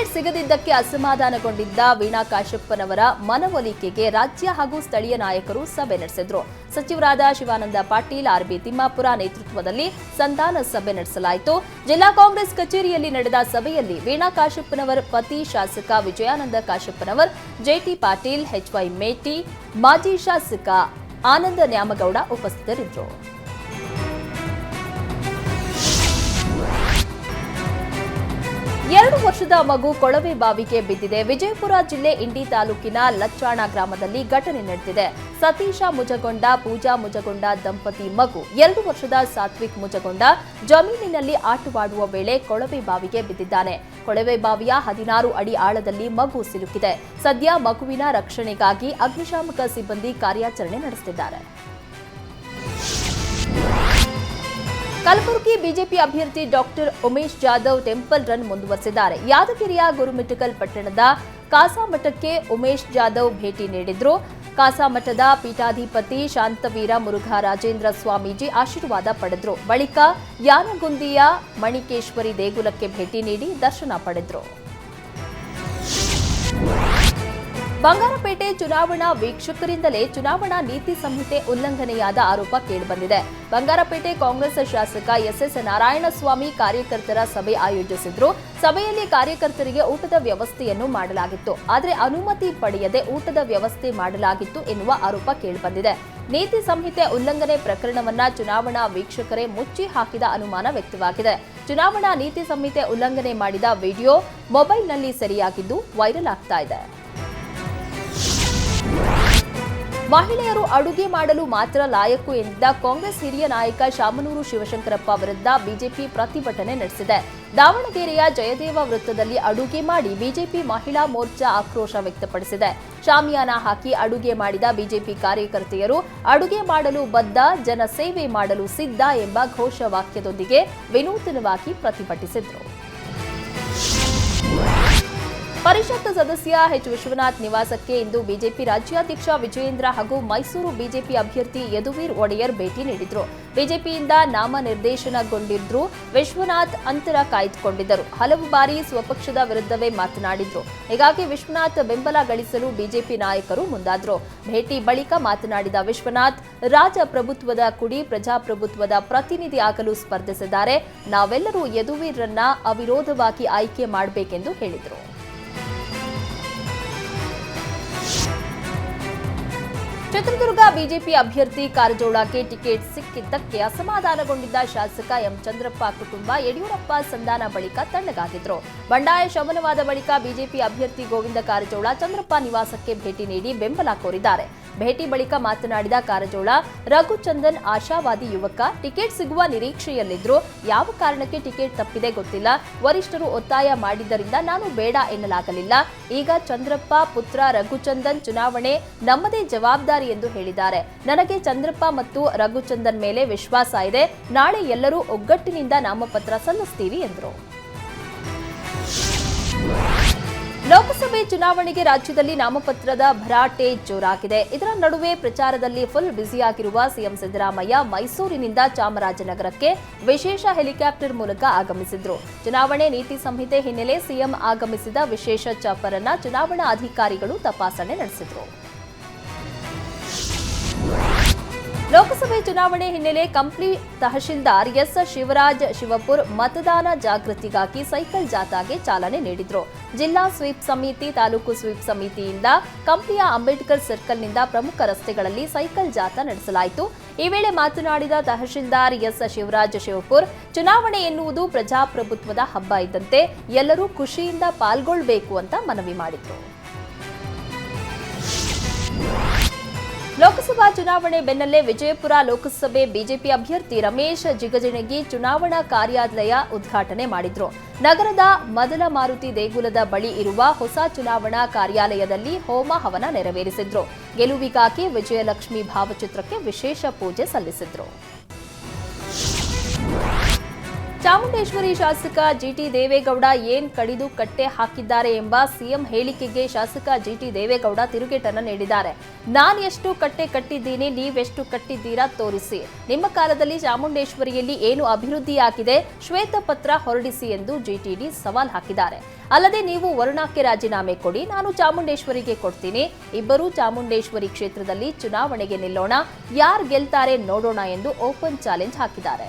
Ticket ಸಿಗದಿದ್ದಕ್ಕೆ ಅಸಮಾಧಾನಗೊಂಡಿದ್ದ Veena ಕಾಶಪ್ಪನವರ ಮನವೊಲಿಕೆಗೆ ರಾಜ್ಯ ಹಾಗೂ ಸ್ಥಳೀಯ ನಾಯಕರು ಸಭೆ ನಡೆಸಿದ್ರು. ಸಚಿವರಾದ ಶಿವಾನಂದ ಪಾಟೀಲ್ ಆರ್ಬಿ ತಿಮ್ಮಾಪುರ ನೇತೃತ್ವದಲ್ಲಿ ಸಂಧಾನ ಸಭೆ ನಡೆಸಲಾಯಿತು. ಜಿಲ್ಲಾ ಕಾಂಗ್ರೆಸ್ ಕಚೇರಿಯಲ್ಲಿ ನಡೆದ ಸಭೆಯಲ್ಲಿ ವೀಣಾ ಕಾಶಪ್ಪನವರ್ ಪತಿ ಶಾಸಕ ವಿಜಯಾನಂದ ಕಾಶಪ್ಪನವರ್ ಜೆಟಿ ಪಾಟೀಲ್ ಎಚ್ವೈ ಮೇಟಿ, ಮಾಜಿ ಶಾಸಕ ಆನಂದ ನ್ಯಾಮಗೌಡ ಉಪಸ್ಥಿತರಿದ್ದರು. ಎರಡು ವರ್ಷದ ಮಗು ಕೊಳವೆ ಬಾವಿಗೆ ಬಿದ್ದಿದೆ. ವಿಜಯಪುರ ಜಿಲ್ಲೆ ಇಂಡಿ ತಾಲೂಕಿನ ಲಚ್ಚಾಣ ಗ್ರಾಮದಲ್ಲಿ ಘಟನೆ ನಡೆದಿದೆ. ಸತೀಶ ಮುಜಗೊಂಡ, ಪೂಜಾ ಮುಜಗೊಂಡ ದಂಪತಿ ಮಗು ಎರಡು ವರ್ಷದ ಸಾತ್ವಿಕ್ ಮುಜಗೊಂಡ ಜಮೀನಿನಲ್ಲಿ ಆಟವಾಡುವ ವೇಳೆ ಕೊಳವೆ ಬಾವಿಗೆ ಬಿದ್ದಿದ್ದಾನೆ. ಕೊಳವೆ ಬಾವಿಯ ಹದಿನಾರು ಅಡಿ ಆಳದಲ್ಲಿ ಮಗು ಸಿಲುಕಿದೆ. ಸದ್ಯ ಮಗುವಿನ ರಕ್ಷಣೆಗಾಗಿ ಅಗ್ನಿಶಾಮಕ ಸಿಬ್ಬಂದಿ ಕಾರ್ಯಾಚರಣೆ ನಡೆಸುತ್ತಿದ್ದಾರೆ. ಕಲಬುರಗಿ ಬಿಜೆಪಿ ಅಭ್ಯರ್ಥಿ doctor Umesh Jadhav temple run ಮುಂದುವರೆಸಿದ್ದಾರೆ. ಯಾದಗಿರಿಯ ಗುರುಮಿಠಕಲ್ ಪಟ್ಟಣದ ಕಾಸಾಮಠಕ್ಕೆ ಉಮೇಶ್ ಜಾಧವ್ ಭೇಟಿ ನೀಡಿದ್ರು. ಕಾಸಾಮಠದ ಪೀಠಾಧಿಪತಿ ಶಾಂತವೀರ ಮುರುಘಾ ರಾಜೇಂದ್ರ ಸ್ವಾಮೀಜಿ ಆಶೀರ್ವಾದ ಪಡೆದ್ರು. ಬಳಿಕ ಯಾನಗುಂದಿಯ ಮಣಿಕೇಶ್ವರಿ ದೇಗುಲಕ್ಕೆ ಭೇಟಿ ನೀಡಿ ದರ್ಶನ ಪಡೆದ್ರು. ಬಂಗಾರಪೇಟೆ ಚುನಾವಣಾ ವೀಕ್ಷಕರಿಂದಲೇ ಚುನಾವಣಾ ನೀತಿ ಸಂಹಿತೆ ಉಲ್ಲಂಘನೆಯಾದ ಆರೋಪ ಕೇಳಿಬಂದಿದೆ. ಬಂಗಾರಪೇಟೆ ಕಾಂಗ್ರೆಸ್ ಶಾಸಕ ಎಸ್ಎಸ್ ನಾರಾಯಣಸ್ವಾಮಿ ಕಾರ್ಯಕರ್ತರ ಸಭೆ ಆಯೋಜಿಸಿದ್ರು. ಸಭೆಯಲ್ಲಿ ಕಾರ್ಯಕರ್ತರಿಗೆ ಊಟದ ವ್ಯವಸ್ಥೆಯನ್ನು ಮಾಡಲಾಗಿತ್ತು. ಆದರೆ ಅನುಮತಿ ಪಡೆಯದೆ ಊಟದ ವ್ಯವಸ್ಥೆ ಮಾಡಲಾಗಿತ್ತು ಎನ್ನುವ ಆರೋಪ ಕೇಳಿಬಂದಿದೆ. ನೀತಿ ಸಂಹಿತೆ ಉಲ್ಲಂಘನೆ ಪ್ರಕರಣವನ್ನ ಚುನಾವಣಾ ವೀಕ್ಷಕರೇ ಮುಚ್ಚಿ ಹಾಕಿದ ಅನುಮಾನ ವ್ಯಕ್ತವಾಗಿದೆ. ಚುನಾವಣಾ ನೀತಿ ಸಂಹಿತೆ ಉಲ್ಲಂಘನೆ ಮಾಡಿದ ವಿಡಿಯೋ ಮೊಬೈಲ್ನಲ್ಲಿ ಸೆರೆಯಾಗಿದ್ದು ವೈರಲ್ ಆಗ್ತಾ ಇದೆ. ಮಹಿಳೆಯರು ಅಡುಗೆ ಮಾಡಲು ಮಾತ್ರ ಲಾಯಕ್ಕು ಎಂದಿದ್ದ ಕಾಂಗ್ರೆಸ್ ಹಿರಿಯ ನಾಯಕ ಶಾಮನೂರು ಶಿವಶಂಕರಪ್ಪ ವಿರುದ್ಧ ಬಿಜೆಪಿ ಪ್ರತಿಭಟನೆ ನಡೆಸಿದೆ. ದಾವಣಗೆರೆಯ ಜಯದೇವ ವೃತ್ತದಲ್ಲಿ ಅಡುಗೆ ಮಾಡಿ ಬಿಜೆಪಿ ಮಹಿಳಾ ಮೋರ್ಚಾ ಆಕ್ರೋಶ ವ್ಯಕ್ತಪಡಿಸಿದೆ. ಶಾಮಿಯಾನ ಹಾಕಿ ಅಡುಗೆ ಮಾಡಿದ ಬಿಜೆಪಿ ಕಾರ್ಯಕರ್ತೆಯರು ಅಡುಗೆ ಮಾಡಲು ಬದ್ಧ, ಜನಸೇವೆ ಮಾಡಲು ಸಿದ್ಧ ಎಂಬ ಘೋಷವಾಕ್ಯದೊಂದಿಗೆ ವಿನೂತನವಾಗಿ ಪ್ರತಿಭಟಿಸಿದರು. ಪರಿಷತ್ ಸದಸ್ಯ ಎಚ್ ವಿಶ್ವನಾಥ್ ನಿವಾಸಕ್ಕೆ ಇಂದು ಬಿಜೆಪಿ ರಾಜ್ಯಾಧ್ಯಕ್ಷ ವಿಜಯೇಂದ್ರ ಹಾಗೂ ಮೈಸೂರು ಬಿಜೆಪಿ ಅಭ್ಯರ್ಥಿ ಯದುವೀರ್ ಒಡೆಯರ್ ಭೇಟಿ ನೀಡಿದ್ರು. ಬಿಜೆಪಿಯಿಂದ ನಾಮನಿರ್ದೇಶನಗೊಂಡಿದ್ರು ವಿಶ್ವನಾಥ್ ಅಂತರ ಕಾಯ್ದುಕೊಂಡಿದ್ದರು. ಹಲವು ಬಾರಿ ಸ್ವಪಕ್ಷದ ವಿರುದ್ಧವೇ ಮಾತನಾಡಿದ್ರು. ಹೀಗಾಗಿ ವಿಶ್ವನಾಥ್ ಬೆಂಬಲ ಗಳಿಸಲು ಬಿಜೆಪಿ ನಾಯಕರು ಮುಂದಾದ್ರು. ಭೇಟಿ ಬಳಿಕ ಮಾತನಾಡಿದ ವಿಶ್ವನಾಥ್ ರಾಜಪ್ರಭುತ್ವದ ಕುಡಿ ಪ್ರಜಾಪ್ರಭುತ್ವದ ಪ್ರತಿನಿಧಿ ಆಗಲು ಸ್ಪರ್ಧಿಸಿದ್ದಾರೆ. ನಾವೆಲ್ಲರೂ ಯದುವೀರ್ರನ್ನ ಅವಿರೋಧವಾಗಿ ಆಯ್ಕೆ ಮಾಡಬೇಕೆಂದು ಹೇಳಿದರು. ಚಿತ್ರದುರ್ಗ ಬಿಜೆಪಿ ಅಭ್ಯರ್ಥಿ ಕಾರಜೋಳಕ್ಕೆ ಟಿಕೆಟ್ ಸಿಕ್ಕಿದ್ದಕ್ಕೆ ಅಸಮಾಧಾನಗೊಂಡಿದ್ದ ಶಾಸಕ ಎಂ ಚಂದ್ರಪ್ಪ ಕುಟುಂಬ ಯಡಿಯೂರಪ್ಪ ಸಂಧಾನ ಬಳಿಕ ತಣ್ಣಗಾಗಿದ್ರು. ಬಂಡಾಯ ಶಮನವಾದ ಬಳಿಕ ಬಿಜೆಪಿ ಅಭ್ಯರ್ಥಿ ಗೋವಿಂದ ಕಾರಜೋಳ ಚಂದ್ರಪ್ಪ ನಿವಾಸಕ್ಕೆ ಭೇಟಿ ನೀಡಿ ಬೆಂಬಲ ಕೋರಿದ್ದಾರೆ. ಭೇಟಿ ಬಳಿಕ ಮಾತನಾಡಿದ ಕಾರಜೋಳ, ರಘುಚಂದನ್ ಆಶಾವಾದಿ ಯುವಕ, ಟಿಕೆಟ್ ಸಿಗುವ ನಿರೀಕ್ಷೆಯಲ್ಲಿದ್ರು. ಯಾವ ಕಾರಣಕ್ಕೆ ಟಿಕೆಟ್ ತಪ್ಪಿದೆ ಗೊತ್ತಿಲ್ಲ. ವರಿಷ್ಠರು ಒತ್ತಾಯ ಮಾಡಿದ್ದರಿಂದ ನಾನು ಬೇಡ ಎನ್ನಲಾಗಲಿಲ್ಲ. ಈಗ ಚಂದ್ರಪ್ಪ, ಪುತ್ರ ರಘುಚಂದನ್ ಚುನಾವಣೆ ನಮ್ಮದೇ ಜವಾಬ್ದಾರಿ ಎಂದು ಹೇಳಿದ್ದಾರೆ. ನನಗೆ ಚಂದ್ರಪ್ಪ ಮತ್ತು ರಘುಚಂದನ್ ಮೇಲೆ ವಿಶ್ವಾಸ ಇದೆ. ನಾಳೆ ಎಲ್ಲರೂ ಒಗ್ಗಟ್ಟಿನಿಂದ ನಾಮಪತ್ರ ಸಲ್ಲಿಸ್ತೀವಿ ಎಂದರು. ಲೋಕಸಭೆ ಚುನಾವಣೆಗೆ ರಾಜ್ಯದಲ್ಲಿ ನಾಮಪತ್ರದ ಭರಾಟೆ ಜೋರಾಗಿದೆ. ಇದರ ನಡುವೆ ಪ್ರಚಾರದಲ್ಲಿ ಫುಲ್ ಬ್ಯುಸಿಯಾಗಿರುವ ಸಿಎಂ ಸಿದ್ದರಾಮಯ್ಯ ಮೈಸೂರಿನಿಂದ ಚಾಮರಾಜನಗರಕ್ಕೆ ವಿಶೇಷ ಹೆಲಿಕಾಪ್ಟರ್ ಮೂಲಕ ಆಗಮಿಸಿದ್ರು. ಚುನಾವಣೆ ನೀತಿ ಸಂಹಿತೆ ಹಿನ್ನೆಲೆ ಸಿಎಂ ಆಗಮಿಸಿದ ವಿಶೇಷ ಚಾಪರ್ ಅನ್ನ ಚುನಾವಣಾ ಅಧಿಕಾರಿಗಳು ತಪಾಸಣೆ ನಡೆಸಿದ್ರು. ಲೋಕಸಭೆ ಚುನಾವಣೆ ಹಿನ್ನೆಲೆ ಕಂಪ್ಲಿ ತಹಶೀಲ್ದಾರ್ ಎಸ್ ಶಿವರಾಜ್ ಶಿವಪುರ್ ಮತದಾನ ಜಾಗೃತಿಗಾಗಿ ಸೈಕಲ್ ಜಾಥಾಗೆ ಚಾಲನೆ ನೀಡಿದರು. ಜಿಲ್ಲಾ ಸ್ವೀಪ್ ಸಮಿತಿ, ತಾಲೂಕು ಸ್ವೀಪ್ ಸಮಿತಿಯಿಂದ ಕಂಪ್ಲಿಯ ಅಂಬೇಡ್ಕರ್ ಸರ್ಕಲ್ನಿಂದ ಪ್ರಮುಖ ರಸ್ತೆಗಳಲ್ಲಿ ಸೈಕಲ್ ಜಾಥಾ ನಡೆಸಲಾಯಿತು. ಈ ವೇಳೆ ಮಾತನಾಡಿದ ತಹಶೀಲ್ದಾರ್ ಎಸ್ ಶಿವರಾಜ್ ಶಿವಪುರ್, ಚುನಾವಣೆ ಎನ್ನುವುದು ಪ್ರಜಾಪ್ರಭುತ್ವದ ಹಬ್ಬ ಇದ್ದಂತೆ ಎಲ್ಲರೂ ಖುಷಿಯಿಂದ ಪಾಲ್ಗೊಳ್ಳಬೇಕು ಅಂತ ಮನವಿ ಮಾಡಿದ್ರು. ಚುನಾವಣೆ ಬೆನ್ನಲ್ಲೇ ವಿಜಯಪುರ ಲೋಕಸಭೆ ಬಿಜೆಪಿ ಅಭ್ಯರ್ಥಿ ರಮೇಶ್ ಜಿಗಜಿಣಗಿ ಚುನಾವಣಾ ಕಾರ್ಯಾಲಯ ಉದ್ಘಾಟನೆ ಮಾಡಿದ್ರು. ನಗರದ ಮೊದಲ ಮಾರುತಿ ದೇಗುಲದ ಬಳಿ ಇರುವ ಹೊಸ ಚುನಾವಣಾ ಕಾರ್ಯಾಲಯದಲ್ಲಿ ಹೋಮ ಹವನ ನೆರವೇರಿಸಿದ್ರು. ಗೆಲುವಿಗಾಗಿ ವಿಜಯಲಕ್ಷ್ಮಿ ಭಾವಚಿತ್ರಕ್ಕೆ ವಿಶೇಷ ಪೂಜೆ ಸಲ್ಲಿಸಿದ್ರು. ಚಾಮುಂಡೇಶ್ವರಿ ಶಾಸಕ ಜಿಟಿ ದೇವೇಗೌಡ ಏನ್ ಕಡಿದು ಕಟ್ಟೆ ಹಾಕಿದ್ದಾರೆ ಎಂಬ ಸಿಎಂ ಹೇಳಿಕೆಗೆ ಶಾಸಕ ಜಿಟಿ ದೇವೇಗೌಡ ತಿರುಗೇಟನ್ನು ನೀಡಿದ್ದಾರೆ. ನಾನ್ ಎಷ್ಟು ಕಟ್ಟೆ ಕಟ್ಟಿದ್ದೀನಿ, ನೀವೆಷ್ಟು ಕಟ್ಟಿದ್ದೀರಾ ತೋರಿಸಿ. ನಿಮ್ಮ ಕಾಲದಲ್ಲಿ ಚಾಮುಂಡೇಶ್ವರಿಯಲ್ಲಿ ಏನು ಅಭಿವೃದ್ಧಿಯಾಗಿದೆ, ಶ್ವೇತಪತ್ರ ಹೊರಡಿಸಿ ಎಂದು ಜಿಟಿಡಿ ಸವಾಲ್ ಹಾಕಿದ್ದಾರೆ. ಅಲ್ಲದೆ ನೀವು ವರುಣಾಕ್ಕೆ ರಾಜೀನಾಮೆ ಕೊಡಿ, ನಾನು ಚಾಮುಂಡೇಶ್ವರಿಗೆ ಕೊಡ್ತೀನಿ. ಇಬ್ಬರೂ ಚಾಮುಂಡೇಶ್ವರಿ ಕ್ಷೇತ್ರದಲ್ಲಿ ಚುನಾವಣೆಗೆ ನಿಲ್ಲೋಣ, ಯಾರ್ ಗೆಲ್ತಾರೆ ನೋಡೋಣ ಎಂದು ಓಪನ್ ಚಾಲೆಂಜ್ ಹಾಕಿದ್ದಾರೆ.